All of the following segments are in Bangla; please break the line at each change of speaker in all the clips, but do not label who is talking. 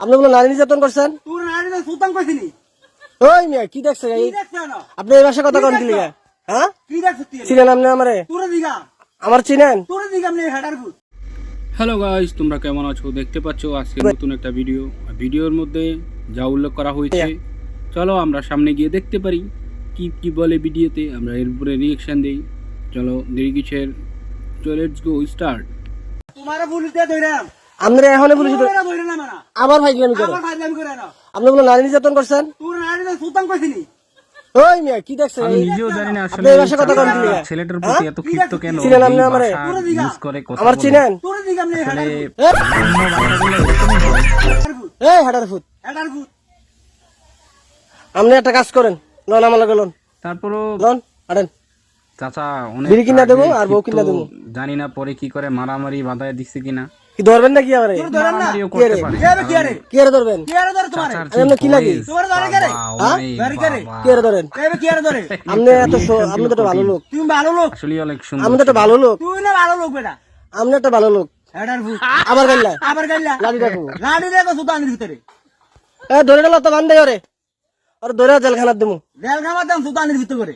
আপনি বলে নারী নির্যাতন করছেন?
তোর নারী সুলতান কইছিলি
ওই মিয়া কি দেখছে এই? আপনি এই ভাষা কথা কোন? হ্যাঁ?
কি দেখছ তুই
চিনেন আপনি আমারে?
তোর দিগা।
আমার চিনেন?
তোর দিগা
হ্যালো গাইস তোমরা কেমন আছো? দেখতে পাচ্ছ আজকে নতুন একটা ভিডিও। ভিডিওর মধ্যে যা উল্লেখ করা হয়েছে চলো আমরা সামনে গিয়ে দেখতে পারি কি কি বলে ভিডিওতে। আমরা এর উপরে রিয়েকশন দেই। চলো দেরি কিসের? চলো গো স্টার্ট
তোমার পুলিশ দিয়ে ধইরাম।
আপনারা এখন পুলিশ আবার ফাইজলামি করে আপনি বলে নারী নির্যাতন করছেন?
তোর নারী সুলতান কইছিলি?
ওই মিয়া কি দেখছে
আমি নিজেও জানি না আসলে
এই ভাষা কথা কোন দিলিগা
ছেলেটার প্রতি এত ক্ষিপ্ত কেন?
চিনেন আপনি আমারে?
ভাষা
পুরো দিঘা।
use করে কথা
আমার চিনেন?
তোর হেডার
আসলে
ভূত।
এ,
অন্য ভাষাগুলো এরকমই হয়।
হেডার ভূত।
এই হাডার ফুট আপনি একটা কাজ করেন লন আমার লগে লন।
তারপরও
লন হাঁটেন।
চাচা অনেক
বিড়ি কিনা দেবো
আগে
আর বউ কিনা দেবো।
জানি না পরে কি করে মারামারি বাধায় দিচ্ছে কিনা।
ধরবেন
না
রে?
রে কি রে
ধরবেন?
কি রে ধরে তোমার?
চাচার
কি লাগি?
তোমার ধরে কে রে?
হ্যাঁ?
ধরে কে রে?
কি আরে ধরেন?
কে কি রে ধরে?
আপনি এত আপনি তো একটা ভালো লোক।
তুমি ভালো লোক?
আসলে অনেক সুন্দর
আপনি তো ভালো লোক।
তুই না ভালো লোক বেটা।
আপনি একটা ভালো লোক। আবার গাইলা।
আবার গাইলা।
লাঠি রাখব
লাড়ি দেখো সুলতানের ভিতরে।
এ ধরে গেল তো বান্ধে ওরে আর ধরে জেলখানার দেবো
বেল খামার দাম ভিতরে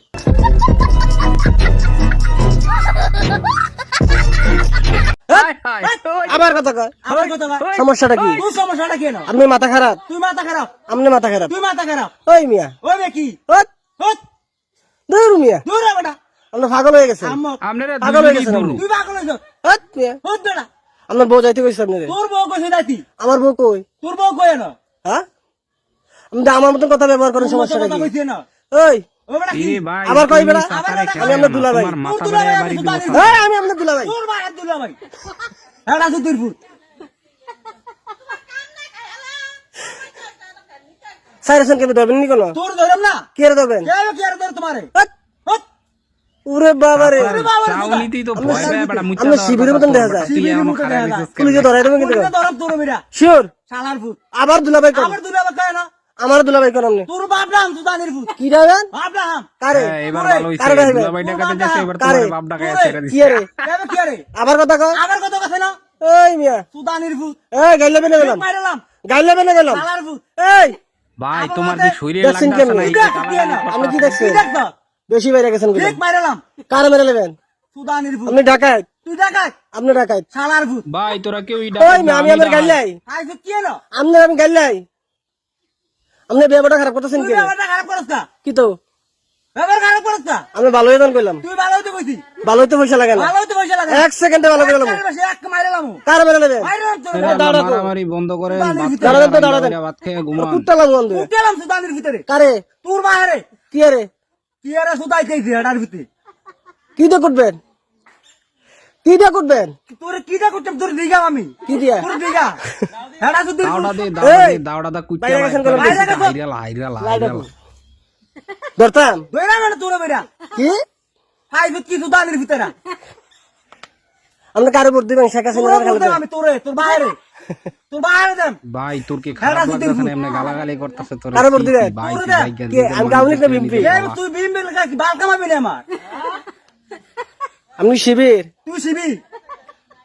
আবার কথা কয়।
আবার কথা কয়।
সমস্যাটা কি?
তুই সমস্যাটা কেন
আপনি মাথা খারাপ?
তুই মাথা খারাপ?
আপনি মাথা খারাপ?
তুই মাথা খারাপ?
ওই মিয়া।
ওই বে কি? হট
দূর মিয়া।
দূর রে বেটা।
আপনি পাগল হয়ে গেছেন।
আপনারা
পাগল হয়ে গেছেন
তুই পাগল হইছ
হট মিয়া।
হট বেটা।
আপনার বউ যাইতে কইছে আপনি
তোর বউ কইছে যাইতি।
আমার বউ কই?
তোর বউ কই না
হ্যাঁ? আপনি আমার মতন কথা ব্যবহার করেন সমস্যাটা
কথা
কি? ওই। আবার কই বেড়া? আমি
আমি তোর দুলা ভাই
কেন ধরবেন নি কোনো?
তোর না?
কে রে ধরবেন?
কে রে ধর তোমারে?
বাবা রে।
মুচ্ছা
আমরা শিবিরের মতন দেখা যায়। পুলিশে ধরাই দেবেন কিন্তু শিওর? আবার দুলাভাই
আবার কয় না?
আমার দুলাভাই কোন আপনি
তোর বাপ নাম সুলতানের ভূত।
কি রাবেন
বাপ
কারে?
হ্যাঁ, এবার ভালো হইছে, দুলাভাই? ডাকাতে যাচ্ছে, এবার
কারে?
বাপ ডাকায়
তোরে,
ছেড়ে
কি রে
কি রে
আবার কথা কয়?
আবার কত কথা না?
এই মিয়া।
সুলতানের ভূত।
এই গাইলে বেনে গেলাম।
মাইরালাম
গাইলে বেনে গেলাম।
শালার ভূত।
এই।
ভাই তোমার যে শরীরে
দেখছেন
না, এই
কি না?
কি
কি
বেশি বাইরে গেছেন
ঠিক মাইরালাম
কার মেরে নেবেন?
ভূত।
আপনি
তুই
আপনি ডাকাত।
শালার ভূত।
ভাই তোরা কেউ
ওই আমি আমার গাইলাই
আই। কি হলো?
আপনি আমি গাইলাই আপনি বিয়েটা খারাপ করতেছেন কি?
ব্যাপারটা খারাপ করছ না।
কি তো?
ব্যাপার খারাপ করছ না।
আমি ভালো কইলাম।
তুই ভালো হইতে কইছি
ভালো হইতে পয়সা লাগে না।
ভালো হইতে পয়সা লাগে
এক সেকেন্ডে ভালো করে
এক মাইরালাম
কার মেরে দাঁড়া তো।
মারামারি বন্ধ করেন ভাত
দাঁড়া তো, দাঁড়া। তো।
ভাত খেয়ে ঘুমান।
কুট্টালাম বন্ধু।
উঠলাম সুলতানের ভিতরে।
কারে?
তোর
কি রে
কি আরে সুদাই এটার ভিতরে।
কি দিয়ে কুটবেন? কি দিয়ে কুটবেন?
তোর কিটা করতাম তোর দিঘা আমি।
কি দিয়া?
তোর দিঘা।
দাওড়া দে দাওড়া দাওড়া কুচ্চা
ধরতাম?
দইরা মানে তোর
কি?
হাই ভূত কি সুদানের ভিতরে?
আপনি কারে ভোট দিবেন শেখ হাসিনা
বলতাম আমি তোরে তোর বাইরে। তোর বাইরে দেন
ভাই তোর কি খারাপ লাগতেছে না এমনি গালাগালি করতেছে তোর?
কারে ভোট দিবেন?
ভাই
তোরে
তুই
আমি।
তুই বাল কামাবি না আমার।
শিবির।
তুই শিবি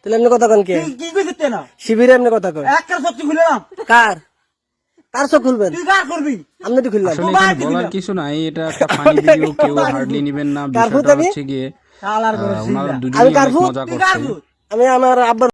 তাহলে এমনি কথা কন কে?
কি কইছিস না?
শিবিরে এমনি কথা কয়।
এক কার সত্যি খুলেলাম।
কার? কার সব খুলবেন?
তুই কার করবি
আপনি তো খুললাম।
আসলে এখানে বলার কিছু নাই এটা একটা ফানি ভিডিও কেউ হার্ডলি নেবেন না
কার
বিষয়টা হচ্ছে গিয়ে ওনারা দুজনেই? মজা করছে
আমি আমার আব্বার